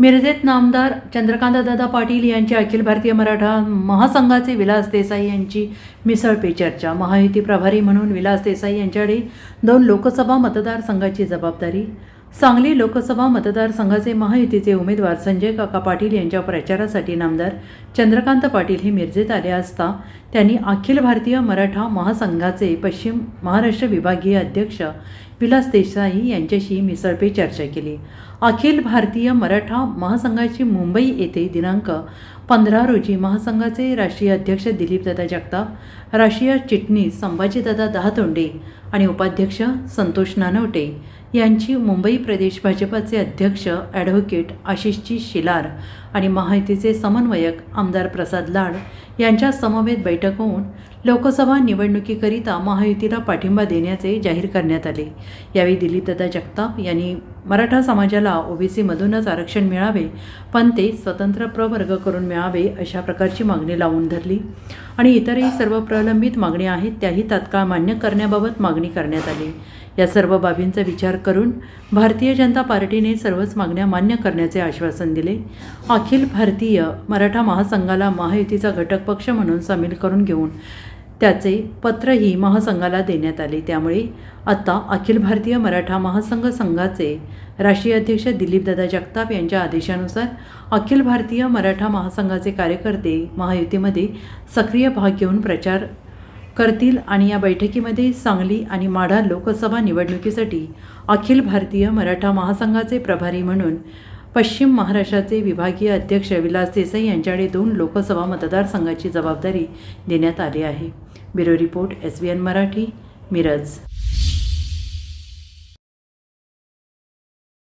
मिरजेत नामदार चंद्रकांतदादा पाटील यांचे अखिल भारतीय मराठा महासंघाचे विलास देसाई यांची मिसळ पे चर्चा. महायुती प्रभारी म्हणून विलास देसाई यांच्याकडे दोन लोकसभा मतदारसंघाची जबाबदारी. सांगली लोकसभा मतदारसंघाचे महायुतीचे उमेदवार संजय काका पाटील यांच्या प्रचारासाठी नामदार चंद्रकांत पाटील हे मिरजेत आले असता त्यांनी अखिल भारतीय मराठा महासंघाचे पश्चिम महाराष्ट्र विभागीय अध्यक्ष विलास देसाई यांच्याशी मिसळपे चर्चा केली. अखिल भारतीय मराठा महासंघाची मुंबई येथे दिनांक पंधरा रोजी महासंघाचे राष्ट्रीय अध्यक्ष दिलीपदादा जगताप राष्ट्रीय चिटणीस संभाजीदादा दहातोंडे आणि उपाध्यक्ष संतोष नानवटे यांची मुंबई प्रदेश भाजपाचे अध्यक्ष ॲडव्होकेट आशिषजी शिलार आणि महायुतीचे समन्वयक आमदार प्रसाद लाड यांच्या समवेत बैठक होऊन लोकसभा निवडणुकीकरिता महायुतीला पाठिंबा देण्याचे जाहीर करण्यात आले. यावेळी दिलीपदादा जगताप यांनी मराठा समाजाला ओबीसीमधूनच आरक्षण मिळावे पण ते स्वतंत्र प्रवर्ग करून मिळावे अशा प्रकारची मागणी लावून धरली. आणि इतरही सर्व प्रलंबित मागण्या आहेत त्याही तात्काळ मान्य करण्याबाबत मागणी करण्यात आली. या सर्व बाबींचा विचार करून भारतीय जनता पार्टीने सर्वच मागण्या मान्य करण्याचे आश्वासन दिले. अखिल भारतीय मराठा महासंघाला महायुतीचा घटक पक्ष म्हणून सामील करून घेऊन त्याचे पत्रही महासंघाला देण्यात आले. त्यामुळे आता अखिल भारतीय मराठा महासंघ संघाचे राष्ट्रीय अध्यक्ष दिलीपदादा जगताप यांच्या आदेशानुसार अखिल भारतीय मराठा महासंघाचे कार्यकर्ते महायुतीमध्ये सक्रिय भाग घेऊन प्रचार करतील आणि या बैठकीमध्ये सांगली आणि माढा लोकसभा निवडणुकीसाठी अखिल भारतीय मराठा महासंघाचे प्रभारी म्हणून पश्चिम महाराष्ट्राचे विभागीय अध्यक्ष विलास देसाई यांच्याकडे दोन लोकसभा मतदारसंघाची जबाबदारी देण्यात आली आहे. Bureau report S B N Marathi Miraj.